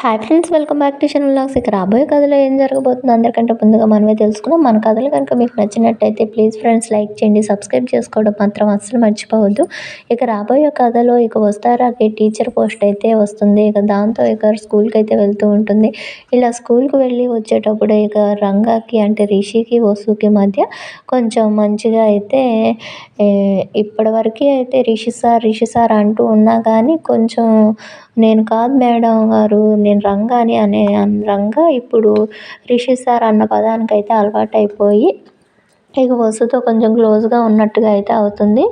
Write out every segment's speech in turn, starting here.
Hi friends welcome back to channel lakhs ఇక రాబోయే కథలో ఏం జరగబోతుందో అందరికంటే ముందుగా మనమే తెలుసుకుందాం. మన కథలు కనుక మీకు నచ్చినట్టయితే ప్లీజ్ ఫ్రెండ్స్ లైక్ చేయండి. సబ్స్క్రైబ్ చేసుకోవడం మాత్రం అస్సలు మర్చిపోవద్దు. ఇక రాబోయే కథలో ఇక వస్తారాకి టీచర్ పోస్ట్ అయితే వస్తుంది. ఇక దాంతో ఇక స్కూల్కి అయితే వెళ్తూ ఉంటుంది. ఇలా స్కూల్కి వెళ్ళి వచ్చేటప్పుడు ఇక రంగాకి అంటే రిషికి వసుకి మధ్య కొంచెం మంచిగా అయితే ఇప్పటివరకు అయితే రిషి సార్ రిషి సార్ అంటూ ఉన్నా కానీ కొంచెం నేను కాదు మేడం గారు నేను రంగాని అనే రంగా ఇప్పుడు రిషి సార్ అన్న పదానికి అయితే ఇక వసుతో కొంచెం క్లోజ్గా ఉన్నట్టుగా అయితే అవుతుంది.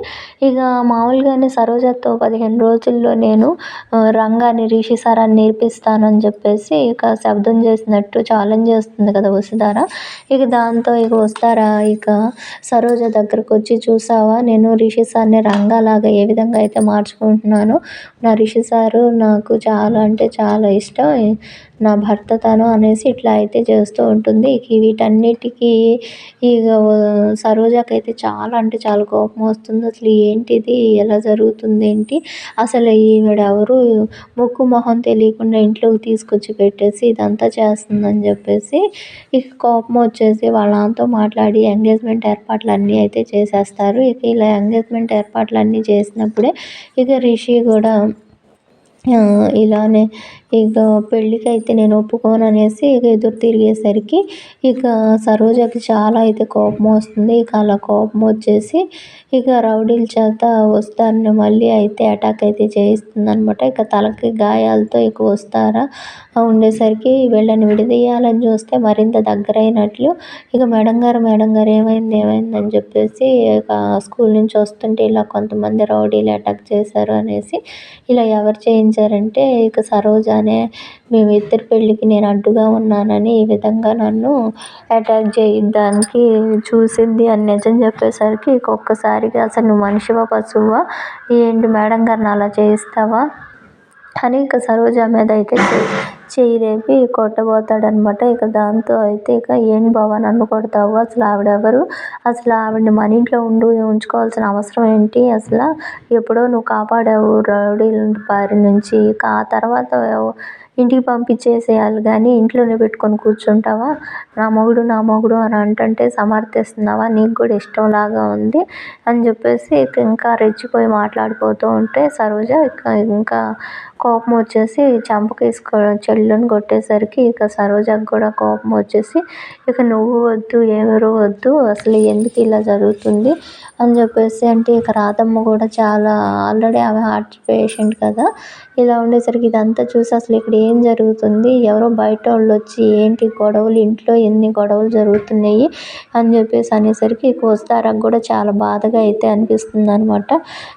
ఇక మామూలుగానే సరోజతో పదిహేను రోజుల్లో నేను రంగాన్ని రిషి సారాన్ని నేర్పిస్తానని చెప్పేసి ఇక శబ్దం చేసినట్టు ఛాలెంజ్ చేస్తుంది కదా వసుధార ఇక దాంతో ఇక వస్తారా? ఇక సరోజ దగ్గరకు వచ్చి చూసావా? నేను రిషి సార్ని రంగాలాగా ఏ విధంగా అయితే మార్చుకుంటున్నానో నా రిషి సారు నాకు చాలా అంటే చాలా ఇష్టం. నా భర్త తను అనేసి ఇట్లా అయితే చేస్తూ ఉంటుంది. ఇక వీటన్నిటికీ ఇక సరోజకైతే చాలా అంటే చాలా కోపం వస్తుంది. అసలు ఏంటిది? ఎలా జరుగుతుంది? ఏంటి? అసలు ఈవిడ ఎవరు? ముక్కు మొహం తెలియకుండా ఇంట్లోకి తీసుకొచ్చి పెట్టేసి ఇదంతా చేస్తుందని చెప్పేసి ఇక కోపం వచ్చేసి వాళ్ళంతో మాట్లాడి ఎంగేజ్మెంట్ ఏర్పాట్లు అన్నీ అయితే చేసేస్తారు. ఇక ఇలా ఎంగేజ్మెంట్ ఏర్పాట్లు అన్నీ చేసినప్పుడే ఇక రిషి కూడా ఇలానే ఇక పెళ్ళికైతే నేను ఒప్పుకోను అనేసి ఇక ఎదురు తిరిగేసరికి ఇక సరోజకి చాలా అయితే కోపం వస్తుంది. ఇక అలా కోపం వచ్చేసి ఇక రౌడీల చేత వస్తారని మళ్ళీ అయితే అటాక్ అయితే చేయిస్తుంది అనమాట ఇక తలకి గాయాలతో ఇక వస్తారా? ఉండేసరికి వీళ్ళని విడదీయాలని చూస్తే మరింత దగ్గరైనట్లు ఇక మేడం గారు మేడం గారు ఏమైంది? ఏమైంది? అని చెప్పేసి ఇక స్కూల్ నుంచి వస్తుంటే ఇలా కొంతమంది రౌడీలు అటాక్ చేశారు అనేసి ఇలా ఎవరు చేయించారంటే ఇక సరోజ మేము మేమిద్దరి పెళ్ళికి నేను అడ్డుగా ఉన్నానని ఈ విధంగా నన్ను అటాక్ చేయడానికి చూసింది అని నిజం చెప్పేసరికి ఇక ఒక్కసారిగా అసలు నువ్వు మనిషివా పశువా? ఏంటి మేడం గారిని అలా చేయిస్తావా? అని ఇక సరోజ మీద అయితే చేయి లేపి కొట్టబోతాడనమాట ఇక దాంతో అయితే ఇక ఏం భవన్ నన్ను కొడతావు? అసలు ఆవిడెవరు? అసలు ఆవిడని మన ఇంట్లో ఉండు ఉంచుకోవాల్సిన అవసరం ఏంటి? అసలు ఎప్పుడో నువ్వు కాపాడావు రౌడీల బారి నుంచి. ఆ తర్వాత ఇంటికి పంపించేసేయాలి కానీ ఇంట్లోనే పెట్టుకొని కూర్చుంటావా? నా మొగుడు నా మొగుడు అని అంటుంటే సమర్థిస్తున్నావా? నీకు కూడా ఇష్టం లాగా ఉంది అని చెప్పేసి ఇంకా రెచ్చిపోయి మాట్లాడిపోతూ ఉంటే సరోజ ఇంకా కోపం వచ్చేసి చంపకి చెల్లుని కొట్టేసరికి ఇక సరోజకు కూడా కోపం వచ్చేసి ఇక నువ్వు వద్దు ఎవరు వద్దు అసలు ఎందుకు ఇలా జరుగుతుంది అని చెప్పేసి అంటే ఇక రాధమ్మ కూడా చాలా ఆల్రెడీ ఆమె హార్ట్ పేషెంట్ కదా. ఇలా ఉండేసరికి ఇదంతా చూసి అసలు ఇక్కడ ఏం జరుగుతుంది? ఎవరో బయట వాళ్ళు వచ్చి ఏంటి గొడవలు ఇంట్లో ఎన్ని గొడవలు జరుగుతున్నాయి అని చెప్పేసి అనేసరికి కోస్తారా కూడా చాలా బాధగా అయితే అనిపిస్తుంది అనమాట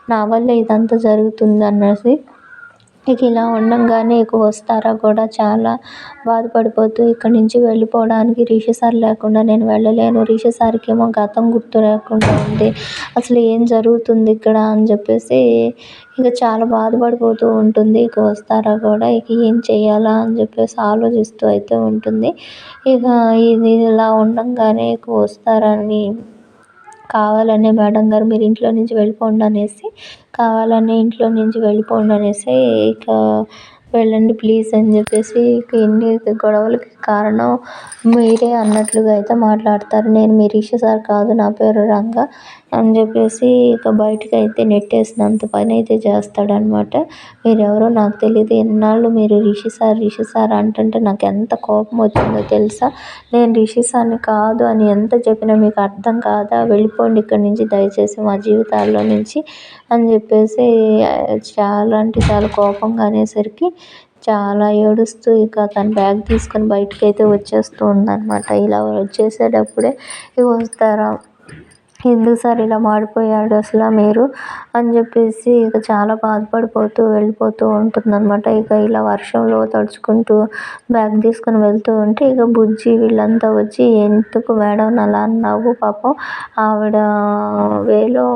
నా వల్ల ఇదంతా జరుగుతుంది అనేసి ఇక ఇలా ఉండంగానే ఇక వస్తారా కూడా చాలా బాధపడిపోతూ ఇక్కడి నుంచి వెళ్ళిపోవడానికి రిషి సార్ లేకుండా నేను వెళ్ళలేను. రిషి సార్కి ఏమో గతం గుర్తు లేకుండా ఉంది. అసలు ఏం జరుగుతుంది ఇక్కడ అని చెప్పేసి ఇక చాలా బాధపడిపోతూ ఉంటుంది. ఇక వస్తారా కూడా? ఇక ఏం చేయాలా అని చెప్పేసి ఆలోచిస్తూ అయితే ఉంటుంది. ఇక ఇది ఇలా ఉండంగానే ఇక వస్తారని కావాలనే మేడం గారు మీరు ఇంట్లో నుంచి వెళ్ళిపోండి అనేసి కావాలనే ఇంట్లో నుంచి వెళ్ళిపోండి అనేసి ఇక వెళ్ళండి ప్లీజ్ అని చెప్పేసి ఎన్ని గొడవలకి కారణం మీరే అన్నట్లుగా అయితే మాట్లాడతారు. నేను మీ రిషి సార్ కాదు నా పేరు రంగ. అని చెప్పేసి ఇక బయటకు అయితే నెట్టేసినంత పని అయితే చేస్తాడనమాట మీరెవరో నాకు తెలియదు ఎన్నాళ్ళు మీరు రిషి సార్ రిషి సార్ అంటుంటే నాకు ఎంత కోపం వచ్చిందో తెలుసా? నేను రిషి సార్ని కాదు అని ఎంత చెప్పినా మీకు అర్థం కాదా? వెళ్ళిపోండి ఇక్కడి నుంచి దయచేసి మా జీవితాల్లో నుంచి అని చెప్పేసి చాలా అంటే చాలా కోపంగా అనేసరికి చాలా ఏడుస్తూ ఇక తన బ్యాగ్ తీసుకొని బయటకైతే వచ్చేస్తూ ఉందన్నమాట. ఇలా వచ్చేసేటప్పుడే ఇక వస్తారా? ఎందుకు సార్ ఇలా మాడిపోయాడు అసలు మీరు అని చెప్పేసి ఇక చాలా బాధపడిపోతూ వెళ్ళిపోతూ ఉంటుందన్నమాట. ఇక ఇలా వర్షంలో తడుచుకుంటూ బ్యాగ్ తీసుకొని వెళ్తూ ఉంటే ఇక బుజ్జి వీళ్ళంతా వచ్చి ఎందుకు మేడం అలా అన్నావు పాపం? ఆవిడ వేలో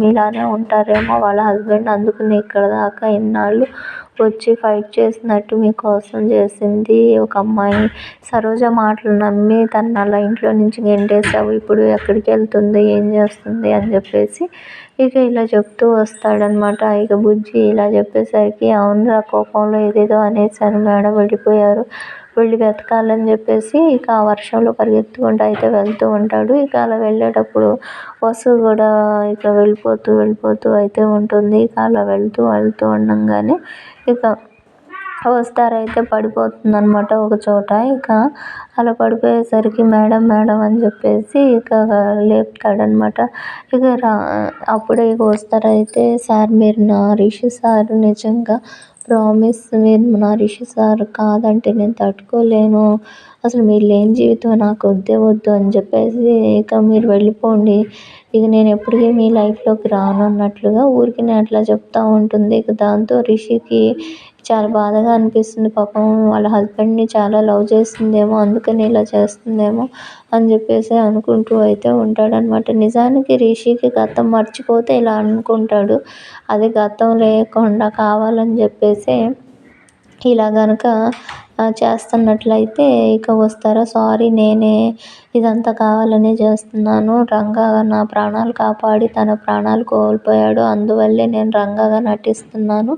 మీలానే ఉంటారేమో వాళ్ళ హస్బెండ్ అందుకుని ఇక్కడ దాకా ఇన్నాళ్ళు వచ్చి ఫైట్ చేసినట్టు మీకోసం చేసింది. ఒక అమ్మాయి సరోజ మాటలు నమ్మి తను అలా ఇంట్లో నుంచి గెంటేసావు ఇప్పుడు ఎక్కడికి వెళ్తుంది ఏం చేస్తుంది అని చెప్పేసి ఇక ఇలా చెప్తూ వస్తాడనమాట ఇక బుజ్జి ఇలా చెప్పేసరికి అవునురా కోపంలో ఏదేదో అనేసాను మేడం వెళ్ళిపోయారు వెళ్ళి వెతకాలని చెప్పేసి ఇక ఆ వర్షంలో పరిగెత్తుకుంటూ అయితే వెళ్తూ ఉంటాడు. ఇక అలా వెళ్ళేటప్పుడు వసు కూడా ఇక వెళ్ళిపోతూ వెళ్ళిపోతూ అయితే ఉంటుంది. ఇక అలా వెళ్తూ వెళ్తూ ఉండంగానే ఇక వస్తారైతే పడిపోతుంది అనమాట ఒక చోట. ఇక అలా పడిపోయేసరికి మేడం మేడం అని చెప్పేసి ఇక లేపుతాడనమాట ఇక రా అప్పుడే ఇక వస్తారైతే సార్ మీరు నా రిషి సార్ నిజంగా ప్రామిస్ మీరు నా రిషి సార్ కాదంటే నేను తట్టుకోలేను. అసలు మీరు లేని జీవితం నాకు వద్దే వద్దు అని చెప్పేసి ఇక మీరు వెళ్ళిపోండి. ఇక నేను ఎప్పటికీ మీ లైఫ్లోకి రాను అన్నట్లుగా ఊరికనే అట్లా చెప్తూ ఉంటుంది. ఇక దాంతో రిషికి చాలా బాధగా అనిపిస్తుంది. పాపం వాళ్ళ హస్బెండ్ని చాలా లవ్ చేస్తుందేమో అందుకని ఇలా చేస్తుందేమో అని చెప్పేసి అనుకుంటూ అయితే ఉంటాడనమాట నిజానికి రిషికి గతం మర్చిపోతే ఇలా అనుకుంటాడు. అది గతం లేకుండా కావాలని చెప్పేసి ఇలా కనుక చేస్తున్నట్లయితే ఇక వస్తారా? సారీ నేనే ఇదంతా కావాలనే చేస్తున్నాను. రంగా నా ప్రాణాలు కాపాడి తన ప్రాణాలు కోల్పోయాడు. అందువల్లే నేను రంగాగా నటిస్తున్నాను.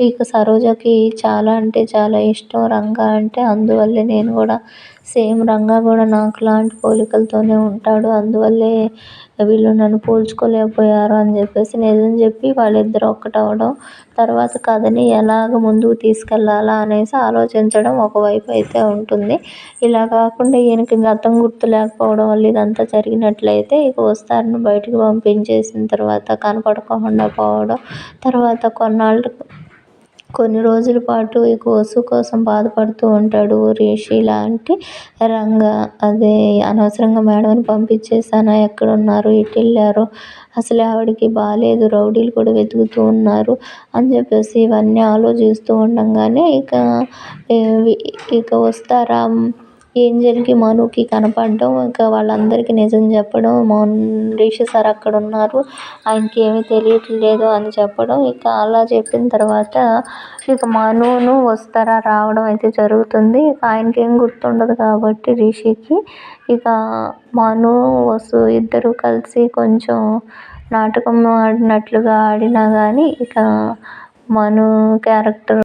ఇక సరోజకి చాలా అంటే చాలా ఇష్టం. రంగా అంటే అందువల్లే నేను కూడా సేమ్ రంగా కూడా నాకు లాంటి పోలికలతోనే ఉంటాడు. అందువల్లే వీళ్ళు నన్ను పోల్చుకోలేకపోయారు అని చెప్పేసి నిజం చెప్పి వాళ్ళిద్దరూ ఒక్కటవడం తర్వాత కథని ఎలాగ ముందుకు తీసుకెళ్ళాలా అనేసి ఆలోచించడం ఒకవైపు అయితే ఉంటుంది. ఇలా కాకుండా ఈయనకి గతం గుర్తు లేకపోవడం వల్ల ఇదంతా జరిగినట్లయితే ఇక వస్తారని బయటకు పంపించేసిన తర్వాత కనపడకుండా పోవడం తర్వాత కొన్నాళ్ళు కొన్ని రోజుల పాటు ఈ వసు కోసం బాధపడుతూ ఉంటాడు రిషి లాంటి రంగా. అదే అనవసరంగా మేడంని పంపించేసానా ఎక్కడున్నారు? ఇటు వెళ్ళారు అసలు ఆవిడకి బాగాలేదు రౌడీలు కూడా వెతుకుతూ ఉన్నారు అని చెప్పేసి ఇవన్నీ ఆలోచిస్తూ ఉండంగానే ఇక ఇక వస్తారా? ఏంజెల్కి మనుకి కనపడడం ఇంకా వాళ్ళందరికీ నిజం చెప్పడం మౌన్ రిషి సార్ అక్కడ ఉన్నారు ఆయనకి ఏమీ తెలియట్లేదు అని చెప్పడం ఇక అలా చెప్పిన తర్వాత ఇక మనును వస్తారా రావడం అయితే జరుగుతుంది. ఇక ఆయనకి ఏం గుర్తుండదు కాబట్టి రిషికి ఇక మను వసు ఇద్దరు కలిసి కొంచెం నాటకం ఆడినట్లుగా ఆడినా కానీ ఇక మను క్యారెక్టర్